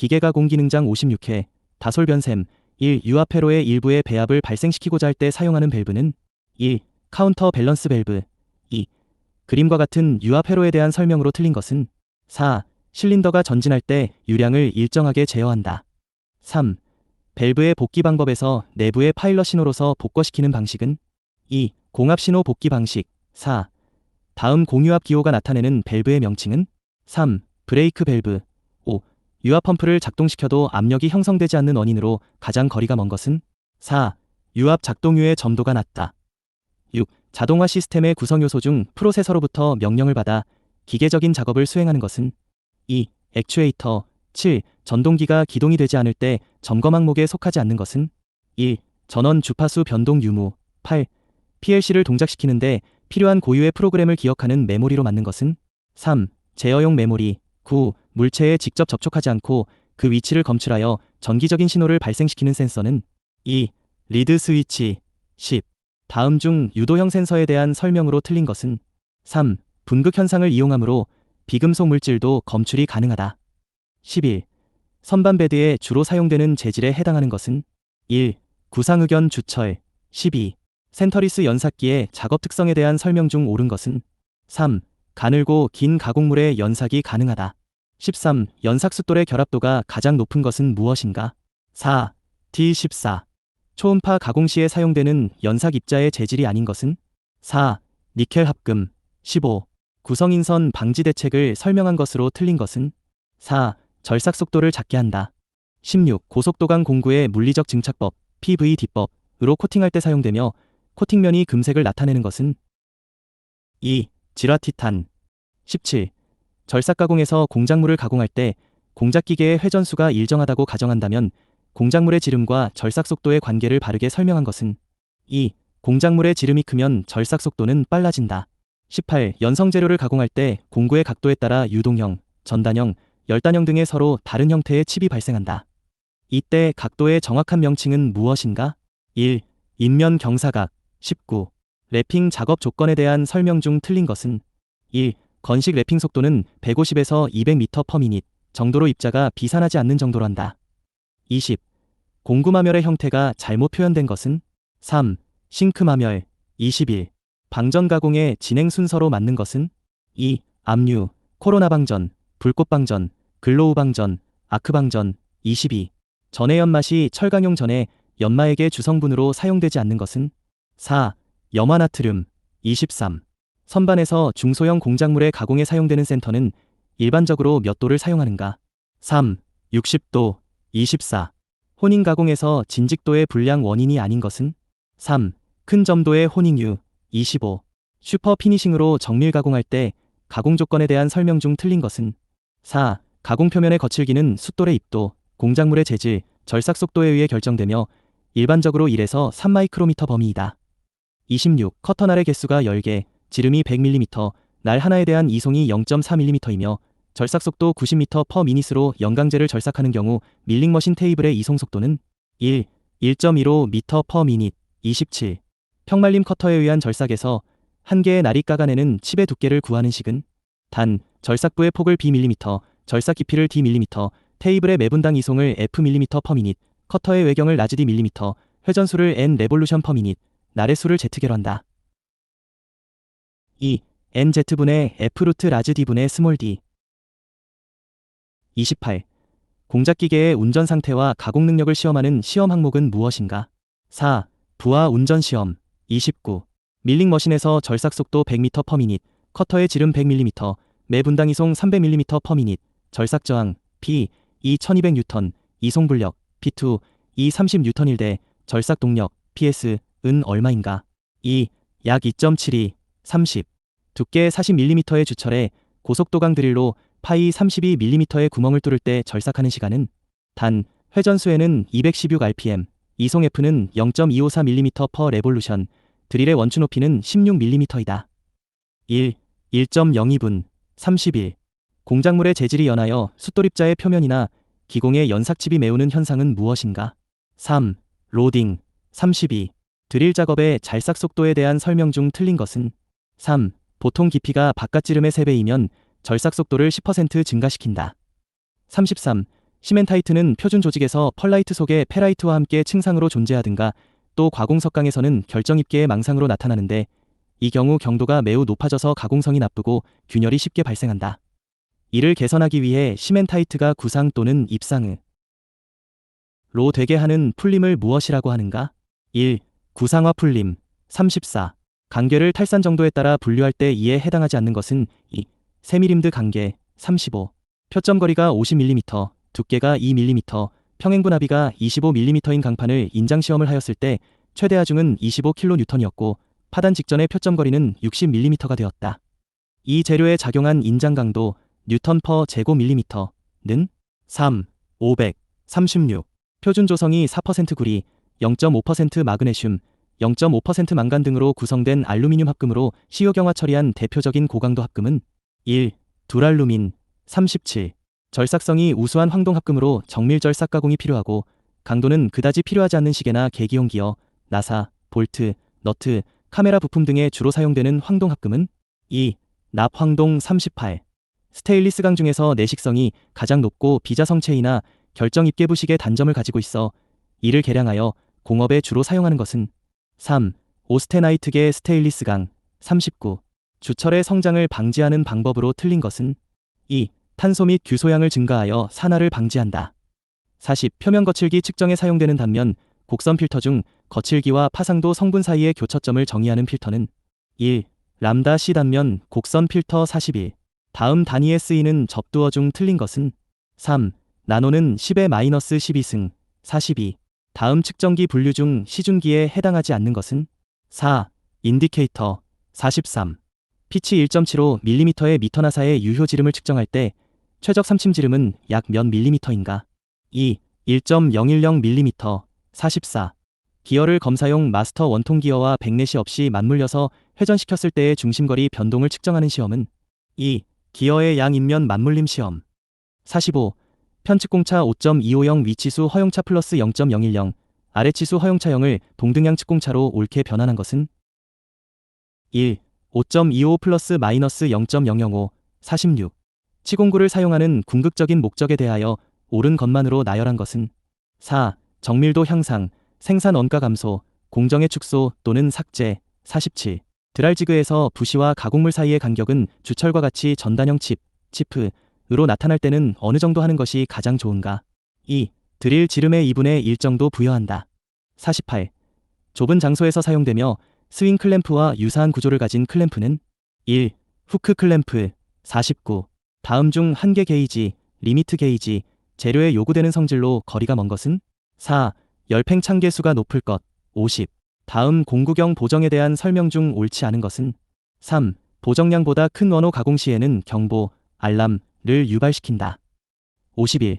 기계가 공 기능장 56회, 다솔변샘, 1. 유압 회로의 일부의 배압을 발생시키고자 할 때 사용하는 밸브는 1. 카운터 밸런스 밸브 2. 그림과 같은 유압 회로에 대한 설명으로 틀린 것은 4. 실린더가 전진할 때 유량을 일정하게 제어한다. 3. 밸브의 복귀 방법에서 내부의 파일럿 신호로서 복거시키는 방식은 2. 공압 신호 복귀 방식 4. 다음 공유압 기호가 나타내는 밸브의 명칭은 3. 브레이크 밸브 5. 유압 펌프를 작동시켜도 압력이 형성되지 않는 원인으로 가장 거리가 먼 것은 4. 유압 작동유의 점도가 낮다. 6. 자동화 시스템의 구성 요소 중 프로세서로부터 명령을 받아 기계적인 작업을 수행하는 것은 2. 액추에이터 7. 전동기가 기동이 되지 않을 때 점검 항목에 속하지 않는 것은 1. 전원 주파수 변동 유무 8. PLC를 동작시키는데 필요한 고유의 프로그램을 기억하는 메모리로 맞는 것은 3. 제어용 메모리 9. 물체에 직접 접촉하지 않고 그 위치를 검출하여 전기적인 신호를 발생시키는 센서는 2. 리드 스위치 10. 다음 중 유도형 센서에 대한 설명으로 틀린 것은 3. 분극 현상을 이용하므로 비금속 물질도 검출이 가능하다. 11. 선반 베드에 주로 사용되는 재질에 해당하는 것은 1. 구상의견 주철 12. 센터리스 연삭기의 작업 특성에 대한 설명 중 옳은 것은 3. 가늘고 긴 가공물에 연삭이 가능하다. 13. 연삭 숫돌의 결합도가 가장 높은 것은 무엇인가? 4. D14. 초음파 가공 시에 사용되는 연삭 입자의 재질이 아닌 것은 4. 니켈 합금 15. 구성인선 방지 대책을 설명한 것으로 틀린 것은 4. 절삭 속도를 작게 한다. 16. 고속도강 공구의 물리적 증착법 PVD법으로 코팅할 때 사용되며 코팅면이 금색을 나타내는 것은 2. 지라티탄 17. 절삭 가공에서 공작물을 가공할 때 공작 기계의 회전수가 일정하다고 가정한다면 공작물의 지름과 절삭 속도의 관계를 바르게 설명한 것은 2. 공작물의 지름이 크면 절삭 속도는 빨라진다. 18. 연성 재료를 가공할 때 공구의 각도에 따라 유동형, 전단형, 열단형 등의 서로 다른 형태의 칩이 발생한다. 이때 각도의 정확한 명칭은 무엇인가? 1. 인면 경사각 19. 랩핑 작업 조건에 대한 설명 중 틀린 것은 1. 건식 랩핑 속도는 150에서 200m per minute 정도로 입자가 비산하지 않는 정도란다. 20. 공구마멸의 형태가 잘못 표현된 것은 3. 싱크마멸 21. 방전 가공의 진행 순서로 맞는 것은 2. 압류, 코로나 방전, 불꽃 방전, 글로우 방전, 아크 방전 22. 전해 연맛이 철강용 전에 연마액의 주성분으로 사용되지 않는 것은 4. 염화 나트륨 23. 선반에서 중소형 공작물의 가공에 사용되는 센터는 일반적으로 몇 도를 사용하는가? 3. 60도 24. 혼인 가공에서 진직도의 불량 원인이 아닌 것은 3. 큰 점도의 혼잉유 25. 슈퍼 피니싱으로 정밀 가공할 때 가공 조건에 대한 설명 중 틀린 것은 4. 가공 표면의 거칠기는 숫돌의 입도, 공작물의 재질, 절삭 속도에 의해 결정되며 일반적으로 1에서 3마이크로미터 범위이다. 26. 커터날의 개수가 10개, 지름이 100mm, 날 하나에 대한 이송이 0.4mm이며 절삭 속도 90m per minut로 영강제를 절삭하는 경우 밀링 머신 테이블의 이송 속도는 1, 1.15m per minute, 27. 평말림 커터에 의한 절삭에서 한 개의 날이 깎아내는 칩의 두께를 구하는 식은 단, 절삭부의 폭을 bmm, 절삭 깊이를 dmm, 테이블의 매분당 이송을 fmm per minute, 커터의 외경을 라지 dmm, 회전수를 n 레볼루션 per minute, 날의 수를 Z개로 한다. 2. nz분의 f루트 라지 d분의 스몰 d 28. 공작기계의 운전 상태와 가공 능력을 시험하는 시험 항목은 무엇인가? 4. 부하 운전 시험 29. 밀링 머신에서 절삭 속도 100m per minute, 커터의 지름 100mm, 매 분당 이송 300mm per minute, 절삭 저항 P 2 1200N, 이송 불력 P2 2 30N일 대 절삭 동력 PS 은 얼마인가? 2. 약 2.72, 30. 두께 40mm의 주철에 고속도강 드릴로 파이 32mm의 구멍을 뚫을 때 절삭하는 시간은 단 회전수에는 216rpm, 이송 F는 0.254mm per revolution, 드릴의 원추 높이는 16mm이다. 1. 1.02분 31. 공작물의 재질이 연하여 숫돌입자의 표면이나 기공의 연삭칩이 메우는 현상은 무엇인가? 3. 로딩 32. 드릴 작업의 잘삭 속도에 대한 설명 중 틀린 것은 3. 보통 깊이가 바깥 지름의 3배이면 절삭 속도를 10% 증가시킨다. 33. 시멘타이트는 표준 조직에서 펄라이트 속에 페라이트와 함께 층상으로 존재하든가 또 과공석강에서는 결정입계의 망상으로 나타나는데 이 경우 경도가 매우 높아져서 가공성이 나쁘고 균열이 쉽게 발생한다. 이를 개선하기 위해 시멘타이트가 구상 또는 입상으 로 되게 하는 풀림을 무엇이라고 하는가? 1. 구상화 풀림 34. 관계를 탈산 정도에 따라 분류할 때 이에 해당하지 않는 것은 2. 세미림드 관계 35. 표점 거리가 50mm, 두께가 2mm, 평행분 합의가 25mm인 강판을 인장 시험을 하였을 때 최대 하중은 25kN이었고 파단 직전의 표점 거리는 60mm가 되었다. 이 재료에 작용한 인장 강도 뉴턴 퍼 제곱밀리미터는 3, 500, 36. 표준 조성이 4% 구리, 0.5% 마그네슘, 0.5% 망간 등으로 구성된 알루미늄 합금으로 시효경화 처리한 대표적인 고강도 합금은 1. 두랄루민 37. 절삭성이 우수한 황동 합금으로 정밀 절삭 가공이 필요하고 강도는 그다지 필요하지 않는 시계나 계기용 기어, 나사, 볼트, 너트, 카메라 부품 등에 주로 사용되는 황동 합금은 2. 납황동 38. 스테인리스 강 중에서 내식성이 가장 높고 비자성체이나 결정 입계 부식의 단점을 가지고 있어 이를 개량하여 공업에 주로 사용하는 것은 3. 오스테나이트계 스테인리스 강 39. 주철의 성장을 방지하는 방법으로 틀린 것은 2. 탄소 및 규소량을 증가하여 산화를 방지한다. 40. 표면 거칠기 측정에 사용되는 단면 곡선 필터 중 거칠기와 파상도 성분 사이의 교차점을 정의하는 필터는 1. 람다 C 단면 곡선 필터 41. 다음 단위에 쓰이는 접두어 중 틀린 것은 3. 나노는 10의 마이너스 12승 42. 다음 측정기 분류 중 시중기에 해당하지 않는 것은 4. 인디케이터 43. 피치 1.75mm의 미터 나사의 유효 지름을 측정할 때 최적 삼침 지름은 약 몇 밀리미터인가? 2. 1.010mm 44. 기어를 검사용 마스터 원통 기어와 백넷이 없이 맞물려서 회전시켰을 때의 중심거리 변동을 측정하는 시험은 2. 기어의 양 인면 맞물림 시험 45. 편측공차 5.250 위치수 허용차 플러스 0.010 아래치수 허용차 0을 동등양 측공차로 옳게 변환한 것은 1. 5.25 플러스 마이너스 0.005 46. 치공구를 사용하는 궁극적인 목적에 대하여 옳은 것만으로 나열한 것은 4. 정밀도 향상, 생산 원가 감소, 공정의 축소 또는 삭제 47. 드랄지그에서 부시와 가공물 사이의 간격은 주철과 같이 전단형 칩, 치프 으로 나타날 때는 어느 정도 하는 것이 가장 좋은가? 2. 드릴 지름의 2분의 1 정도 부여한다. 48. 좁은 장소에서 사용되며 스윙 클램프와 유사한 구조를 가진 클램프는 1. 후크 클램프 49. 다음 중한개 게이지, 리미트 게이지, 재료에 요구되는 성질로 거리가 먼 것은 4. 열팽 창계수가 높을 것 50. 다음 공구경 보정에 대한 설명 중 옳지 않은 것은 3. 보정량보다 큰 원호 가공 시에는 경보, 알람 을 유발시킨다. 51.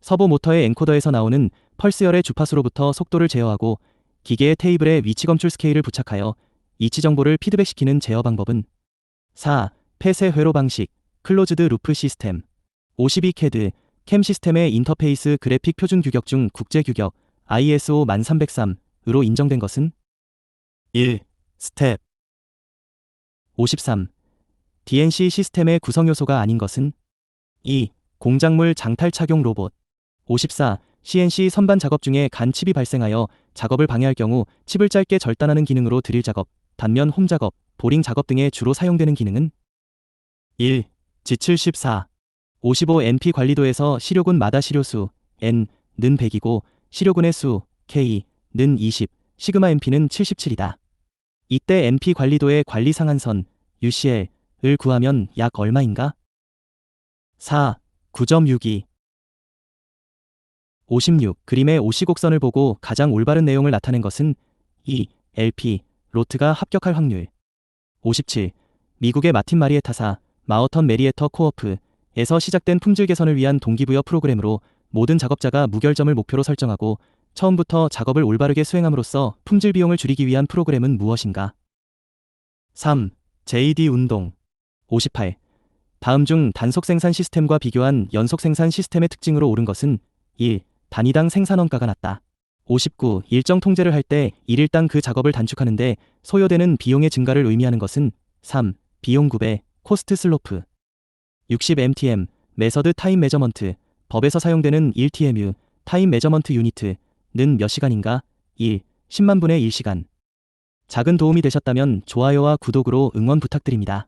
서보 모터의 엔코더에서 나오는 펄스열의 주파수로부터 속도를 제어하고 기계의 테이블에 위치 검출 스케일을 부착하여 이치 정보를 피드백시키는 제어 방법은 4. 폐쇄 회로 방식, 클로즈드 루프 시스템 52 캐드, 캠 시스템의 인터페이스 그래픽 표준 규격 중 국제 규격 ISO 13300으로 인정된 것은 1. 스텝 53. DNC 시스템의 구성 요소가 아닌 것은 2. 공작물 장탈 착용 로봇 54. CNC 선반 작업 중에 간 칩이 발생하여 작업을 방해할 경우 칩을 짧게 절단하는 기능으로 드릴 작업, 단면 홈 작업, 보링 작업 등에 주로 사용되는 기능은 1. G74 55 NP 관리도에서 시료군 마다 시료수 N 는 100이고 시료군의 수 K 는 20, 시그마 NP는 77이다. 이때 NP 관리도의 관리 상한선 UCL을 구하면 약 얼마인가? 4. 9.62 56. 그림의 오시곡선을 보고 가장 올바른 내용을 나타낸 것은 2. LP 로트가 합격할 확률 57. 미국의 마틴 마리에타사 마어턴 메리에터 코어프에서 시작된 품질 개선을 위한 동기부여 프로그램으로 모든 작업자가 무결점을 목표로 설정하고 처음부터 작업을 올바르게 수행함으로써 품질 비용을 줄이기 위한 프로그램은 무엇인가? 3. JD 운동 58. 다음 중 단속 생산 시스템과 비교한 연속 생산 시스템의 특징으로 옳은 것은 1. 단위당 생산 원가가 낮다. 59. 일정 통제를 할 때 일일당 그 작업을 단축하는데 소요되는 비용의 증가를 의미하는 것은 3. 비용 구배, 코스트 슬로프. 60 MTM, 메서드 타임 메저먼트, 법에서 사용되는 1TMU, 타임 메저먼트 유니트는 몇 시간인가? 1. 10만 분의 1시간. 작은 도움이 되셨다면 좋아요와 구독으로 응원 부탁드립니다.